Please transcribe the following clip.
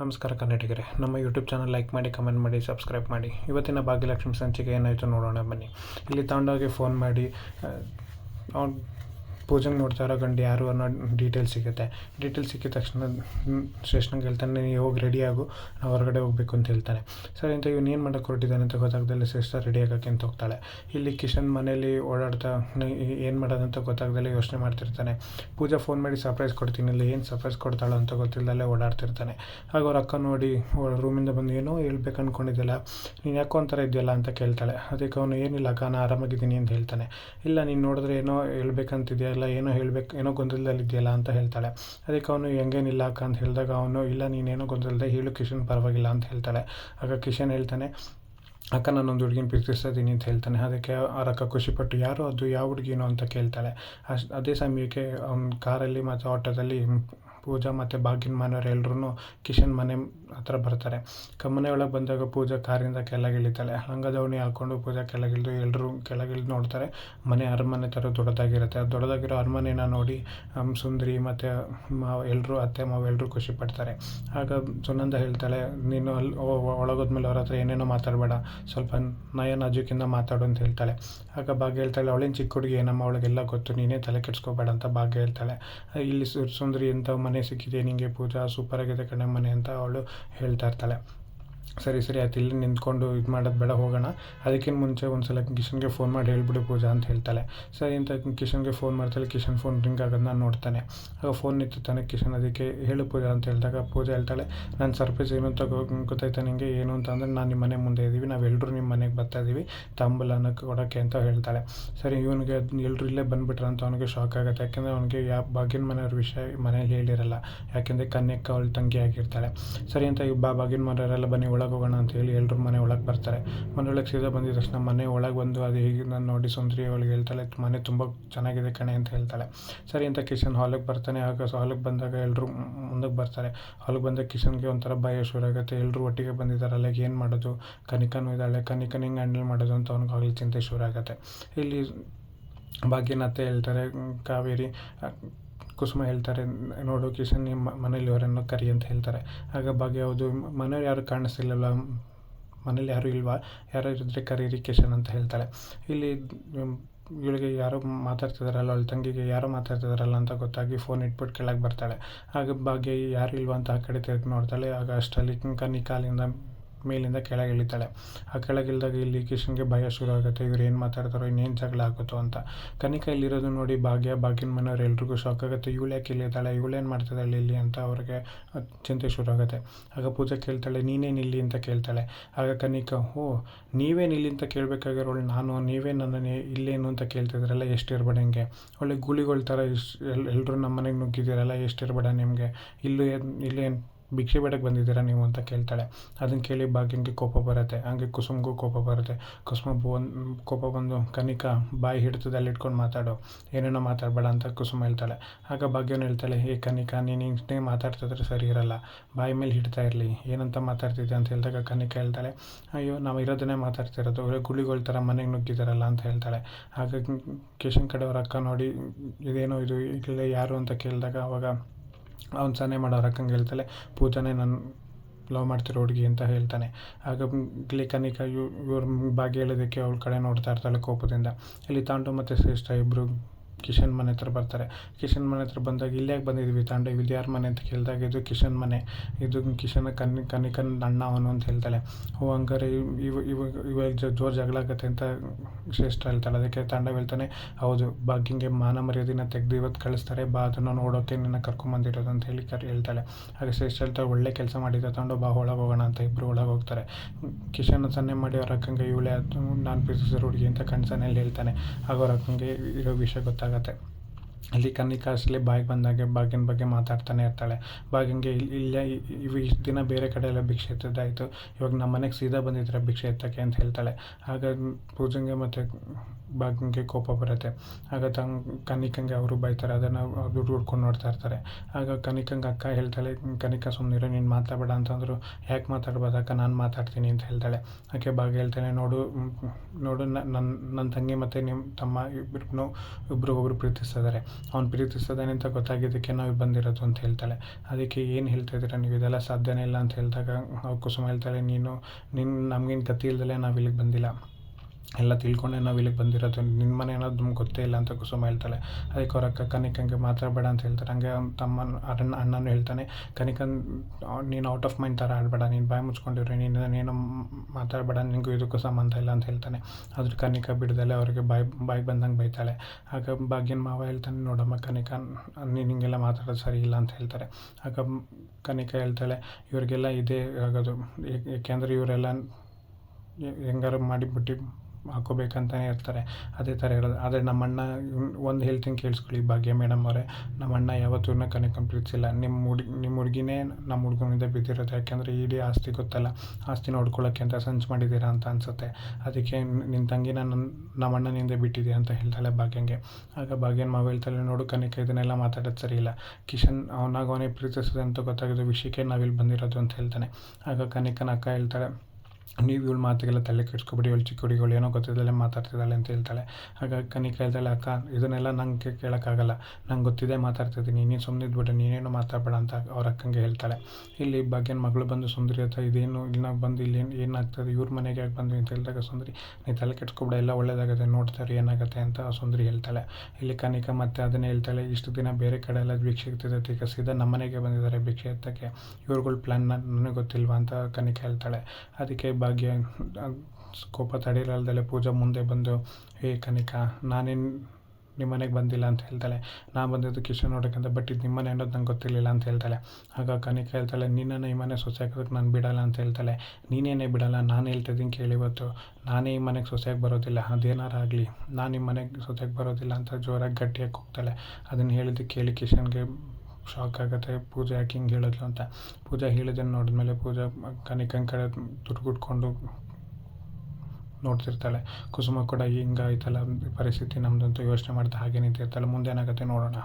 ನಮಸ್ಕಾರ ಕನ್ನಡಿಗರೇ, ನಮ್ಮ ಯೂಟ್ಯೂಬ್ ಚಾನಲ್ ಲೈಕ್ ಮಾಡಿ ಕಮೆಂಟ್ ಮಾಡಿ ಸಬ್ಸ್ಕ್ರೈಬ್ ಮಾಡಿ. ಇವತ್ತಿನ ಭಾಗ್ಯಲಕ್ಷ್ಮಿ ಸಂಚಿಕೆ ಏನಾಯಿತು ನೋಡೋಣ ಬನ್ನಿ. ಇಲ್ಲಿ ತಗೊಂಡೋಗಿ ಫೋನ್ ಮಾಡಿ ಅವ್ನು ಪೂಜೆಗೆ ನೋಡ್ತಾ ಇರೋ ಗಂಡು ಯಾರು ಅನ್ನೋ ಡೀಟೇಲ್ಸ್ ಸಿಗುತ್ತೆ. ಡೀಟೇಲ್ಸ್ ಸಿಕ್ಕಿದ ತಕ್ಷಣ ಸ್ಟೇಷನ್ಗೆ ಹೇಳ್ತಾನೆ ನೀನು ಹೋಗಿ ರೆಡಿ ಆಗು, ನಾವು ಹೊರಗಡೆ ಹೋಗಬೇಕು ಅಂತ ಹೇಳ್ತಾನೆ. ಸರ್ ಇಂಥ ಇವ್ನು ಏನು ಮಾಡೋಕ್ಕೆ ಹೊರಟಿದ್ದಾನೆ ಅಂತ ಗೊತ್ತಾಗ್ದಲ್ಲಿ ಶ್ರೇಷ್ಠ ರೆಡಿ ಆಗೋಕ್ಕೆ ಅಂತ ಹೋಗ್ತಾಳೆ. ಇಲ್ಲಿ ಕಿಶನ್ ಮನೇಲಿ ಓಡಾಡ್ತಾ ಏನು ಮಾಡೋದಂತ ಗೊತ್ತಾಗ್ದಲ್ಲೇ ಯೋಚನೆ ಮಾಡ್ತಿರ್ತಾನೆ. ಪೂಜಾ ಫೋನ್ ಮಾಡಿ ಸರ್ಪ್ರೈಸ್ ಕೊಡ್ತೀನಿ, ಇಲ್ಲ ಏನು ಸರ್ಪ್ರೈಸ್ ಕೊಡ್ತಾಳೋ ಅಂತ ಗೊತ್ತಿಲ್ಲದಲ್ಲೇ ಓಡಾಡ್ತಿರ್ತಾನೆ. ಆಗ ಅವ್ರ ಅಕ್ಕ ನೋಡಿ ರೂಮಿಂದ ಬಂದು, ಏನೋ ಹೇಳ್ಬೇಕು ಅಂದ್ಕೊಂಡಿದ್ದಿಲ್ಲ ನೀನು ಯಾಕೋ ಒಂಥರ ಇದೆಯಲ್ಲ? ಅಂತ ಕೇಳ್ತಾಳೆ. ಅದಕ್ಕೆ ಅವನು, ಏನಿಲ್ಲ ಅಕ್ಕ ನಾನು ಆರಾಮಾಗಿದ್ದೀನಿ ಅಂತ ಹೇಳ್ತಾನೆ. ಇಲ್ಲ, ನೀನು ನೋಡಿದ್ರೆ ಏನೋ ಹೇಳ್ಬೇಕಂತಿದೆಯಲ್ಲ ಏನೋ ಹೇಳ್ಬೇಕು, ಏನೋ ಗೊಂದಲದಲ್ಲಿದೆಯಲ್ಲ ಅಂತ ಹೇಳ್ತಾಳೆ. ಅದಕ್ಕೆ ಅವನು, ಹೆಂಗೇನಿಲ್ಲ ಅಕ್ಕ, ಅಂತ ಹೇಳಿದಾಗ ಅವನು, ಇಲ್ಲ, ನೀನೇನೋ ಗೊಂದಲದೆ ಹೇಳು, ಕಿಶನ್ ಪರವಾಗಿಲ್ಲ, ಅಂತ ಹೇಳ್ತಾಳೆ. ಆಗ ಕಿಶನ್ ಹೇಳ್ತಾನೆ, ಅಕ್ಕ ನಾನೊಂದು ಹುಡುಗಿನ ಪ್ರೀತಿಸ್ತಾ ಇದ್ದೀನಿ, ಅಂತ ಹೇಳ್ತಾನೆ. ಅದಕ್ಕೆ ಅವ್ರ ಅಕ್ಕ ಖುಷಿಪಟ್ಟು, ಯಾರು ಅದು? ಯಾವ ಹುಡುಗಿನೋ ಅಂತ ಕೇಳ್ತಾಳೆ. ಅಷ್ಟು ಅದೇ ಸಮಯಕ್ಕೆ ಅವ್ನ ಕಾರಲ್ಲಿ ಮತ್ತು ಆಟೋದಲ್ಲಿ ಪೂಜಾ ಮತ್ತು ಬಾಗಿನ ಮನೆಯವ್ರು ಎಲ್ಲರೂ ಕಿಶನ್ ಮನೆ ಹತ್ರ ಬರ್ತಾರೆ. ಕಮ್ಮನೆ ಮನೆ ಒಳಗೆ ಬಂದಾಗ ಪೂಜಾ ಕಾರಿಂದ ಕೆಳಗಿಳಿತಾಳೆ ದೌಣಿ ಹಾಕ್ಕೊಂಡು ಪೂಜಾ ಕೆಳಗಿಳಿದು ಎಲ್ಲರೂ ಕೆಳಗಿಳಿದು ನೋಡ್ತಾರೆ. ಮನೆ ಅರಮನೆ ಥರ ದೊಡ್ಡದಾಗಿರುತ್ತೆ. ಆ ದೊಡ್ಡದಾಗಿರೋ ಅರಮನೆನ ನೋಡಿ ಸುಂದರಿ ಮತ್ತು ಮಾವ ಎಲ್ಲರೂ ಅತ್ತೆ, ಮಾವ ಎಲ್ಲರೂ ಖುಷಿ ಪಡ್ತಾರೆ. ಆಗ ಸುನಂದ ಹೇಳ್ತಾಳೆ, ನೀನು ಅಲ್ಲಿ ಒಳಗೋದ್ಮೇಲೆ ಅವ್ರ ಹತ್ರ ಏನೇನೋ ಮಾತಾಡಬೇಡ. ಸ್ವಲ್ಪ ನಯ ಅಜುಕಿಂದ ಮಾತಾಡು ಅಂತ ಹೇಳ್ತಾಳೆ. ಆಗ ಭಾಗ್ಯ ಹೇಳ್ತಾಳೆ, ಅವಳೇನು ಚಿಕ್ಕ ಹುಡುಗಿ ಏನಮ್ಮ? ಅವಳಿಗೆಲ್ಲ ಗೊತ್ತು. ನೀನೇ ತಲೆ ಕೆಡಿಸ್ಕೋಬೇಡ ಅಂತ ಭಾಗ್ಯ ಹೇಳ್ತಾಳೆ. ಇಲ್ಲಿ ಸುಂದರಿ ಇಂಥ ಮನೆ ಸಿಕ್ಕಿದೆ ನಿಂಗೆ ಪೂಜಾ ಸೂಪರಾಗಿದೆ ಕಣೆ ಮನೆ ಅಂತ ಅವಳು ಹೇಳ್ತಾ ಇರ್ತಾಳೆ. ಸರಿ ಸರಿ, ಆಯ್ತು, ಇಲ್ಲಿ ನಿಂತ್ಕೊಂಡು ಇದು ಮಾಡೋದು ಬೇಡ, ಹೋಗೋಣ. ಅದಕ್ಕಿಂತ ಮುಂಚೆ ಒಂದು ಸಲ ಕಿಶನ್ಗೆ ಫೋನ್ ಮಾಡಿ ಹೇಳಿಬಿಡು ಪೂಜಾ ಅಂತ ಹೇಳ್ತಾಳೆ. ಸರಿ ಅಂತ ಕಿಶನ್ಗೆ ಫೋನ್ ಮಾಡ್ತಾಳೆ, ಕಿಶನ್ ಫೋನ್ ರಿಂಗ್ ಆಗೋದನ್ನ ನೋಡ್ತಾನೆ. ಆಗ ಫೋನ್ ನಿಂತಾನೆ ಕಿಶನ್, ಅದಕ್ಕೆ ಹೇಳು ಪೂಜಾ ಅಂತ ಹೇಳಿದಾಗ ಪೂಜಾ ಹೇಳ್ತಾಳೆ ನನ್ನ ಸರ್ಪ್ರೈಸ್ ಏನು ಅಂತ ಗೊ- ನಿಂಗೆ? ಏನು ಅಂತ ಅಂದರೆ, ನಾನು ನಿಮ್ಮ ಮನೆ ಮುಂದೆ ಇದ್ದೀವಿ ನಾವೆಲ್ಲರೂ ನಿಮ್ಮ ಮನೆಗೆ ಬರ್ತಾ ಇದ್ದೀವಿ ತಾಂಬೂಲನ ಕೊಡೋಕ್ಕೆ ಅಂತ ಹೇಳ್ತಾಳೆ. ಸರಿ, ಇವನಿಗೆ ಎಲ್ಲರೂ ಇಲ್ಲೇ ಬಂದುಬಿಟ್ರೆ ಅಂತ ಅವನಿಗೆ ಶಾಕ್ ಆಗುತ್ತೆ. ಯಾಕೆಂದರೆ ಅವನಿಗೆ ಯಾವ ಬಾಗಿನ ಮನೆಯವ್ರ ವಿಷಯ ಮನೇಲಿ ಹೇಳಿರಲ್ಲ. ಯಾಕೆಂದರೆ ಕನ್ಯಕ್ಕ ಅವಳು ತಂಗಿ ಆಗಿರ್ತಾಳೆ. ಸರಿ, ಅಂತ ಈ ಬಾ, ಬಾಗಿನ ಮನೆಯವರೆಲ್ಲ ಬನ್ನಿ ಒಳಗೆ ಹೋಗೋಣ ಅಂತ ಹೇಳಿ ಎಲ್ಲರೂ ಮನೆ ಒಳಗೆ ಬರ್ತಾರೆ. ಮನೆ ಒಳಗೆ ಸೀದಾ ಬಂದಿದ ತಕ್ಷಣ ಮನೆ ಒಳಗೆ ಬಂದು ಅದು ಹೇಗೆ ನಾನು ನೋಡಿ ಸುಂದರಿ ಅವಳಿಗೆ ಹೇಳ್ತಾಳೆ, ಮನೆ ತುಂಬ ಚೆನ್ನಾಗಿದೆ ಕಣೆ ಅಂತ ಹೇಳ್ತಾಳೆ. ಸರಿ ಅಂತ ಕಿಶನ್ ಹಾಲಿಗೆ ಬರ್ತಾನೆ. ಆಗ ಹಾಲಿಗೆ ಬಂದಾಗ ಎಲ್ಲರೂ ಮುಂದಕ್ಕೆ ಬರ್ತಾರೆ. ಹಾಲಿಗೆ ಬಂದಾಗ ಕಿಶನ್ಗೆ ಒಂಥರ ಭಯ ಶುರು ಆಗುತ್ತೆ. ಎಲ್ಲರೂ ಒಟ್ಟಿಗೆ ಬಂದಿದ್ದಾರಲ್ಲ ಏನು ಮಾಡೋದು? ಕನಿಕನೂ ಇದ್ದಾಳೆ. ಕನಿಕನ ಹಿಂಗೆ ಹ್ಯಾಂಡಲ್ ಮಾಡೋದು ಅಂತ ಅವ್ನಿಗೆ ಆಗಲಿ ಚಿಂತೆ ಶುರು ಆಗುತ್ತೆ. ಇಲ್ಲಿ ಭಾಗ್ಯನಾಥ ಹೇಳ್ತಾರೆ ಕಾವೇರಿ ಕುಸುಮ ಹೇಳ್ತಾರೆ, ನೋಡು ಕಿಶನ್ ನಿಮ್ಮ ಮನೇಲಿ ಅವರನ್ನು ಕರಿ ಅಂತ ಹೇಳ್ತಾರೆ. ಆಗ ಭಾಗ್ಯ, ಹೌದು ಮನೇಲಿ ಯಾರು ಕಾಣಿಸ್ತಿಲ್ಲಲ್ಲ ಮನೇಲಿ ಯಾರೂ ಇಲ್ವಾ? ಯಾರು ಇದ್ದರೆ ಕರೀರಿ ಕಿಶನ್ ಅಂತ ಹೇಳ್ತಾಳೆ. ಇಲ್ಲಿ ಇವಳಿಗೆ ಯಾರೋ ಮಾತಾಡ್ತಿದಾರಲ್ಲ, ಅವಳ ತಂಗಿಗೆ ಯಾರೋ ಮಾತಾಡ್ತಿದಾರಲ್ಲ ಅಂತ ಗೊತ್ತಾಗಿ ಫೋನ್ ಇಟ್ಬಿಟ್ಟು ಕೆಳಗೆ ಬರ್ತಾಳೆ. ಆಗ ಭಾಗ್ಯ, ಯಾರು ಇಲ್ವಾ? ಅಂತ ಆ ಕಡೆ ತಿರುಗಿ ನೋಡ್ತಾಳೆ. ಆಗ ಅಷ್ಟರಲ್ಲಿ ಕನಿ ಕಾಲಿಂದ ಮೇಲಿಂದ ಕೆಳಗೆ ಇಳಿತಾಳೆ. ಆ ಕೆಳಗೆ ಇಳಿದಾಗ ಇಲ್ಲಿ ಕಿಶನ್ಗೆ ಭಯ ಶುರು ಆಗುತ್ತೆ ಇವ್ರು ಏನು ಮಾತಾಡ್ತಾರೋ, ಇನ್ನೇನು ಜಗಳ ಆಗುತ್ತೋ ಅಂತ. ಕನಿಕಾ ಇಲ್ಲಿರೋದು ನೋಡಿ ಭಾಗ್ಯ ಬಾಗಿನ ಮನೆಯವ್ರು ಎಲ್ರಿಗೂ ಶಾಕ್ ಆಗುತ್ತೆ. ಇವಳು ಯಾಕೆ ಇಲ್ಲಿದ್ದಾಳೆ ಇವಳೇನು ಮಾಡ್ತಿದ್ದಾಳೆ ಇಲ್ಲಿ ಅಂತ ಅವ್ರಿಗೆ ಚಿಂತೆ ಶುರು ಆಗುತ್ತೆ ಆಗ ಪೂಜಾ ಕೇಳ್ತಾಳೆ, ನೀನೇನು ಇಲ್ಲಿ ಅಂತ ಕೇಳ್ತಾಳೆ. ಆಗ ಕನಿಕ ಓ ನೀವೇನು ಇಲ್ಲಿ ಅಂತ ಕೇಳಬೇಕಾಗಿರೋಳು? ನಾನು ನೀವೇ ನನ್ನನ್ನು ಇಲ್ಲೇನು ಅಂತ ಕೇಳ್ತಿದ್ರಲ್ಲ ಎಷ್ಟು ಇರ್ಬೇಡ ಹಿಂಗೆ ಒಳ್ಳೆ ಗೂಳಿಗಳ ಥರ ಎಷ್ಟು ಎಲ್ ಎಲ್ಲರೂ ನಮ್ಮ ಮನೆಗೆ ನುಗ್ಗಿದ್ದೀರಲ್ಲ? ಎಷ್ಟು ಇರ್ಬೇಡ ನಿಮಗೆ. ಇಲ್ಲೂ ಇಲ್ಲೇನು ಭಿಕ್ಷೆ ಬೇಡಕ್ಕೆ ಬಂದಿದ್ದೀರಾ ನೀವು ಅಂತ ಕೇಳ್ತಾಳೆ. ಅದನ್ನು ಕೇಳಿ ಭಾಗ್ಯಂಗೆ ಕೋಪ ಬರುತ್ತೆ. ಹಂಗೆ ಕುಸುಮ್ಗೂ ಕೋಪ ಬರುತ್ತೆ. ಕುಸುಮ ಕೋಪ ಬಂದು, ಕನಿಕಾ, ಬಾಯಿ ಹಿಡ್ತದೆ ಅಲ್ಲಿ ಇಟ್ಕೊಂಡು ಮಾತಾಡು. ಏನೇನೋ ಮಾತಾಡಬೇಡ ಅಂತ ಕುಸುಮ ಹೇಳ್ತಾಳೆ. ಆಗ ಭಾಗ್ಯನ ಹೇಳ್ತಾಳೆ, ಹೇ ಕನಿಕಾ, ನೀನು ಹಿಂಗೆ ಮಾತಾಡ್ತಿದ್ರೆ ಸರಿ ಇರಲ್ಲ. ಬಾಯಿ ಮೇಲೆ ಹಿಡ್ತಾ ಇರಲಿ. ಏನಂತ ಮಾತಾಡ್ತಿದ್ದೆ ಅಂತ ಹೇಳಿದಾಗ ಕನಿಕ ಹೇಳ್ತಾಳೆ, ಅಯ್ಯೋ, ನಾವು ಇರೋದನ್ನೇ ಮಾತಾಡ್ತಿರೋದು. ಅವರೇ ಗುಳಿಗಳ ಥರ ಮನೆಗೆ ನುಗ್ಗಿದಾರಲ್ಲ ಅಂತ ಹೇಳ್ತಾಳೆ. ಆಗ ಕಿಶನ್ ಕಡೆಯವ್ರ ಅಕ್ಕ ನೋಡಿ, ಇದೇನೋ ಇದು, ಇಲ್ಲೇ ಯಾರು? ಅಂತ ಕೇಳಿದಾಗ ಅವಾಗ ಅವ್ನು ಸನ್ನೆ ಮಾಡೋರು ಅಕ್ಕಂಗೆ ಹೇಳ್ತಾಳೆ, ಪೂಜಾನೇ ನಾನು ಲವ್ ಮಾಡ್ತಿರೋ ಹುಡುಗಿ ಅಂತ ಹೇಳ್ತಾನೆ. ಆಗ ಇವ್ ಇವ್ರ ಭಾಗ್ಯ ಹೇಳೋದಕ್ಕೆ ಅವಳ ಕಡೆ ನೋಡ್ತಾ ಇರ್ತಾಳೆ ಕೋಪದಿಂದ. ಇಲ್ಲಿ ತಾಂಡು ಮತ್ತು ಶ್ರೇಷ್ಠ ಇಬ್ಬರು ಕಿಶನ್ ಮನೆ ಹತ್ರ ಬರ್ತಾರೆ. ಕಿಶನ್ ಮನೆ ಹತ್ರ ಬಂದಾಗ ಇಲ್ಲೇ ಬಂದಿದ್ವಿ ತಾಂಡ? ಇದು ಯಾರ ಮನೆ ಅಂತ ಕೇಳಿದಾಗ ಇದು ಕಿಶನ್ ಮನೆ. ಇದು ಕಿಶನ್ ಕನ್ನಿ ಕನಿಕನ್ ಅಣ್ಣ ಅವನು ಅಂತ ಹೇಳ್ತಾಳೆ. ಓ, ಹಂಗಾರೆ ಇವ ಇವ ಇವಾಗ ಜೋರು ಜಗಳ ಅಂತ ಶ್ರೇಷ್ಠ ಹೇಳ್ತಾಳೆ. ಅದಕ್ಕೆ ತಾಂಡ ಹೇಳ್ತಾನೆ, ಹೌದು ಬಾಗಿಂಗೆ ಮಾನ ಮರ್ಯಾದೆನ ತೆಗೆದು ಇವತ್ತು ಕಳಿಸ್ತಾರೆ, ಬಾ ಅದನ್ನು ನೋಡೋಕ್ಕೆ ನಿನ್ನ ಕರ್ಕೊಂಬಂದಿರೋದು ಅಂತ ಹೇಳಿ ಕರ್ ಹೇಳ್ತಾಳೆ. ಹಾಗೆ ಶ್ರೇಷ್ಠ ಹೇಳ್ತಾಳೆ ಒಳ್ಳೆ ಕೆಲಸ ಮಾಡಿದ್ದೆ ತಗೊಂಡು ಬಾ ಒಳಗೆ ಹೋಗೋಣ ಅಂತ ಇಬ್ಬರು ಒಳಗೆ ಹೋಗ್ತಾರೆ. ಕಿಶನ್ ಸನ್ನೆ ಮಾಡಿ ಅವ್ರ ಅಕ್ಕಂಗೆ, ಇವಳೆ ಅದು ನಾನು ಪ್ರೀತಿಸಿರೋ ಹುಡುಗಿ ಅಂತ ಕಣ್ಸನಲ್ಲಿ ಹೇಳ್ತಾನೆ. ಹಾಗೆ ಅವ್ರ ಅಕ್ಕಂಗೆ ಇರೋ ವಿಷಯ no tengo. ಅಲ್ಲಿ ಕನ್ನಿಕಾ ಕಾಸಲ್ಲಿ ಬಾಯಿಗೆ ಬಂದಾಗೆ ಬಾಗಿನ ಬಗ್ಗೆ ಮಾತಾಡ್ತಾನೆ ಇರ್ತಾಳೆ. ಬಾಗಿಂಗೆ ಇಲ್ಲಿ ಇವು ಇಷ್ಟು ದಿನ ಬೇರೆ ಕಡೆ ಎಲ್ಲ ಭಿಕ್ಷೆ ಎತ್ತದಾಯಿತು. ಇವಾಗ ನಮ್ಮ ಮನೆಗೆ ಸೀದಾ ಬಂದಿದ್ರೆ ಭಿಕ್ಷೆ ಎತ್ತಕ್ಕೆ ಅಂತ ಹೇಳ್ತಾಳೆ. ಆಗ ಪೂಜಂಗೆ ಮತ್ತು ಬಾಗಿಂಗೆ ಕೋಪ ಬರುತ್ತೆ. ಆಗ ತಂಗ್ ಕನಿಕಂಗೆ ಅವರು ಬೈತಾರೆ. ಅದನ್ನು ದುಡ್ಡು ಹುಡ್ಕೊಂಡು ನೋಡ್ತಾ ಇರ್ತಾರೆ. ಆಗ ಕನಿಕಂಗೆ ಅಕ್ಕ ಹೇಳ್ತಾಳೆ, ಕನಿಕ ಸುಮ್ಮನಿರು ನೀನು ಮಾತಾಡಬೇಡ ಅಂತಂದರು. ಯಾಕೆ ಮಾತಾಡ್ಬಾರ್ದು ಅಕ್ಕ? ನಾನು ಮಾತಾಡ್ತೀನಿ ಅಂತ ಹೇಳ್ತಾಳೆ. ಆಕೆ ಭಾಗ್ಯ ಹೇಳ್ತಾನೆ ನೋಡು ನೋಡು ನನ್ನ ನನ್ನ ತಂಗಿ ಮತ್ತು ನಿಮ್ಮ ತಮ್ಮ ಇಬ್ಬರು ಇಬ್ಬರು ಒಬ್ಬರು ಪ್ರೀತಿಸ್ತಿದ್ದಾರೆ ಅವ್ನು ಪ್ರೀತಿಸೋದೇನೆ ಅಂತ ಗೊತ್ತಾಗಿದ್ದಕ್ಕೆ ನಾವು ಬಂದಿರೋದು ಅಂತ ಹೇಳ್ತಾಳೆ. ಅದಕ್ಕೆ ಏನು ಹೇಳ್ತಾ ಇದ್ದೀರಾ ನೀವು? ಇದೆಲ್ಲ ಸಾಧ್ಯನೇ ಇಲ್ಲ ಅಂತ ಹೇಳಿದಾಗ ಅವ್ರು ಕುಸುಮ ಹೇಳ್ತಾಳೆ, ನೀನು ನಿನ್ನ ನಮಗೇನು ಗತಿ ಇಲ್ದಲೇ ನಾವು ಇಲ್ಲಿಗೆ ಬಂದಿಲ್ಲ. ಎಲ್ಲ ತಿಳ್ಕೊಂಡೆ, ನಾವು ಇಲ್ಲಿಗೆ ಬಂದಿರೋದು ನಿಮ್ಮ ಮನೆ ಏನೋ ನಮ್ಗೆ ಗೊತ್ತೇ ಇಲ್ಲ ಅಂತ ಕುಸುಮ ಹೇಳ್ತಾಳೆ. ಅದಕ್ಕೆ ಅವ್ರ ಅಕ್ಕ ಕನಿಕಂಗೆ ಮಾತಾಡಬೇಡ ಅಂತ ಹೇಳ್ತಾರೆ. ಹಂಗೆ ಅವ್ನ ತಮ್ಮನ ಅಣ್ಣ ಅಣ್ಣನೂ ಹೇಳ್ತಾನೆ ಕನಿಕನ್ ನೀನು ಔಟ್ ಆಫ್ ಮೈಂಡ್ ಥರ ಆಡಬೇಡ, ನೀನು ಬಾಯಿ ಮುಚ್ಕೊಂಡಿರಿ, ನೀನು ನೀನು ಮಾತಾಡಬೇಡ, ನಿನಗೂ ಇದಕ್ಕೂ ಸಂಬಂಧ ಇಲ್ಲ ಅಂತ ಹೇಳ್ತಾನೆ. ಆದರೆ ಕನಿಕ ಬಿಡ್ದಲೆ ಅವ್ರಿಗೆ ಬಾಯಿ, ಬಾಯ್ ಬಂದಂಗೆ ಬೈತಾಳೆ. ಆಗ ಭಾಗ್ಯನ ಮಾವ ಹೇಳ್ತಾನೆ, ನೋಡಮ್ಮ ಕನಿಕ, ನೀನು ಹಿಂಗೆಲ್ಲ ಮಾತಾಡೋದು ಸರಿ ಇಲ್ಲ ಅಂತ ಹೇಳ್ತಾರೆ. ಆಗ ಕನಿಕ ಹೇಳ್ತಾಳೆ, ಇವ್ರಿಗೆಲ್ಲ ಇದೇ, ಆಗೋದು, ಏಕೆ- ಏಕೆಂದರೆ ಇವರೆಲ್ಲ ಹೆಂಗಾರು ಮಾಡಿಬಿಟ್ಟು ಹಾಕೋಬೇಕಂತಲೇ ಇರ್ತಾರೆ ಅದೇ ಥರ ಇರೋದು ಆದರೆ ನಮ್ಮಣ್ಣ ಒಂದು ಹೇಳ್ತೀನಿ ಕೇಳಿಸ್ಕೊಳ್ಳಿ ಭಾಗ್ಯ ಮೇಡಮ್ ಅವರೇ. ನಮ್ಮಣ್ಣ ಯಾವತ್ತೂ ಇವ್ರನ್ನ ಕನೆ ಕಂಪ್ಲೀಟ್ಸಿಲ್ಲ ನಿಮ್ಮ ಹುಡುಗಿ ನಿಮ್ಮ ಹುಡುಗಿನೇ ನಮ್ಮ ಹುಡುಗನಿಂದ ಬಿದ್ದಿರೋದು. ಯಾಕೆಂದರೆ ಇಡೀ ಆಸ್ತಿ ಗೊತ್ತಲ್ಲ. ಆಸ್ತಿ ನೋಡ್ಕೊಳ್ಳೋಕ್ಕೆ ಅಂತ ಸಂಚ್ ಮಾಡಿದ್ದೀರಾ ಅಂತ ಅನಿಸುತ್ತೆ. ಅದಕ್ಕೆ ನಿನ್ನ ತಂಗಿನ ನನ್ನ ನಮ್ಮ ಅಣ್ಣನಿಂದ ಬಿಟ್ಟಿದೆ ಅಂತ ಹೇಳ್ತಾಳೆ ಭಾಗ್ಯಂಗೆ. ಆಗ ಭಾಗ್ಯನ ಮಾವ ಹೇಳ್ತಾಳೆ, ನೋಡು ಕನಿಕ ಇದನ್ನೆಲ್ಲ ಮಾತಾಡೋದು ಸರಿ ಇಲ್ಲ. ಕಿಶನ್ ಅವನಾಗ ಅವನೇ ಪ್ರೀತಿಸಿದೆ ಅಂತ ಗೊತ್ತಾಗಿದ್ದು ವಿಷಯಕ್ಕೆ ನಾವಿಲ್ಲಿ ಬಂದಿರೋದು, ಅಂತ ಹೇಳ್ತಾನೆ. ಆಗ ಕನಿಕನ ಅಕ್ಕ ಹೇಳ್ತಾಳೆ ನೀವು ಇವಳು ಮಾತಿಗೆಲ್ಲ ತಲೆ ಕೆಡ್ಸ್ಕೊಬಿಡಿ, ಇವಳು ಚಿಕ್ಕ ಹುಡುಗಿಗಳು ಏನೋ ಗೊತ್ತಿದ್ದಲ್ಲೇ ಮಾತಾಡ್ತಿದ್ದಾಳೆ ಅಂತ ಹೇಳ್ತಾಳೆ. ಹಾಗಾಗಿ ಕನಿಕ ಹೇಳ್ತಾಳೆ ಅಕ್ಕ, ಇದನ್ನೆಲ್ಲ ನಂಗೆ ಕೇಳೋಕ್ಕಾಗಲ್ಲ. ನಂಗೆ ಗೊತ್ತಿದೆ ಮಾತಾಡ್ತಿದ್ದೀನಿ. ನೀನು ಸುಮ್ಮನೆ ಇದ್ಬಿಟ್ಟು ನೀನೇನು ಮಾತಾಡಬೇಡ ಅಂತ ಅವ್ರ ಅಕ್ಕಂಗೆ ಹೇಳ್ತಾಳೆ. ಇಲ್ಲಿ ಭಾಗ್ಯನ ಮಗಳು ಬಂದು, ಸುಂದರಿ ಹತ್ರ ಇದೇನು ಇಲ್ಲಿ ಬಂದು, ಇಲ್ಲಿ ಏನು, ಏನಾಗ್ತದೆ? ಇವ್ರ ಮನೆಗೆ ಯಾಕೆ ಬಂದ್ವಿ ಅಂತ ಹೇಳಿದಾಗ, ಸುಂದರಿ, ನೀ ತಲೆ ಕೆಡ್ಸ್ಕೊಬಿಡ, ಎಲ್ಲ ಒಳ್ಳೇದಾಗುತ್ತೆ ನೋಡ್ತಾರೆ ಏನಾಗುತ್ತೆ ಅಂತ ಸುಂದರಿ ಹೇಳ್ತಾಳೆ. ಇಲ್ಲಿ ಕನಿಕ ಮತ್ತೆ ಅದನ್ನೇ ಹೇಳ್ತಾಳೆ, ಇಷ್ಟು ದಿನ ಬೇರೆ ಕಡೆ ಎಲ್ಲ ಭಿಕ್ಷೆ ಇರ್ತಿದ್ದೈತೆ ಈಗ ಸೀದಾ ನಮ್ಮ ಮನೆಗೆ ಬಂದಿದ್ದಾರೆ ಭಿಕ್ಷೆ ಎತ್ತಕ್ಕೆ. ಇವ್ರುಗಳ ಪ್ಲ್ಯಾನ್ ನನಗೆ ಗೊತ್ತಿಲ್ವಾ? ಅಂತ ಕನಿಕ ಹೇಳ್ತಾಳೆ. ಅದಕ್ಕೆ ಭಾಗ್ಯ ಕೋಪ ತಡೆಯಲಾರ್ದಲೆ ಪೂಜಾ ಮುಂದೆ ಬಂದು, ಹೇ ಕನಿಕಾ, ನಾನೇನು ನಿಮ್ಮ ಮನೆಗೆ ಬಂದಿಲ್ಲ ಅಂತ ಹೇಳ್ತಾಳೆ. ನಾನು ಬಂದಿದ್ದು ಕಿಶನ್ ನೋಡೋಕ್ಕಂತ ಬಟ್ ಇದು ನಿಮ್ಮ ಮನೆ ಅನ್ನೋದು ನಂಗೆ ಗೊತ್ತಿರಲಿಲ್ಲ ಅಂತ ಹೇಳ್ತಾಳೆ. ಆಗ ಕನಿಕ ಹೇಳ್ತಾಳೆ, ನಿನ್ನನ್ನು ಈ ಮನೆ ಸೊಸೆ ಹಾಕೋದಕ್ಕೆ ನಾನು ಬಿಡಲ್ಲ ಅಂತ ಹೇಳ್ತಾಳೆ. ನೀನೇನೇ ಬಿಡಲ್ಲ, ನಾನು ಹೇಳ್ತಿದ್ದೀನಿ ಕೇಳಿ ಇವತ್ತು. ನಾನೇ ಈ ಮನೆಗೆ ಸೊಸೆಯಾಗಿ ಬರೋದಿಲ್ಲ, ಅದೇನಾರು ಆಗಲಿ. ನಾನು ನಿಮ್ಮ ಮನೆಗೆ ಸೊಸೆಯಾಗಿ ಬರೋದಿಲ್ಲ ಅಂತ ಜೋರಾಗಿ ಗಟ್ಟಿಯಾಗಿ ಹೋಗ್ತಾಳೆ ಅದನ್ನು ಹೇಳಿದ್ದು ಕೇಳಿ ಕಿಶನ್ಗೆ ಶಾಕ್ ಆಗುತ್ತೆ, ಪೂಜೆ ಯಾಕೆ ಹಿಂಗೆ ಹೇಳಿದ್ಲು ಅಂತ. ಪೂಜಾ ಹೇಳಿದ್ದನ್ನು ನೋಡಿದ್ಮೇಲೆ ಪೂಜಾ ಕನಿಕನ್ ಕಡೆ ತುರುಗುಟ್ಕೊಂಡು ನೋಡ್ತಿರ್ತಾಳೆ. ಕುಸುಮ ಕೂಡ ಹಿಂಗಾಯ್ತಲ್ಲ, ಪರಿಸ್ಥಿತಿ ನಮ್ಮದಂತೂ ಯೋಚನೆ ಮಾಡ್ತಾ ಹಾಗೆ ನಿಂತಿರ್ತಾಳೆ. ಮುಂದೆ ಏನಾಗುತ್ತೆ ನೋಡೋಣ.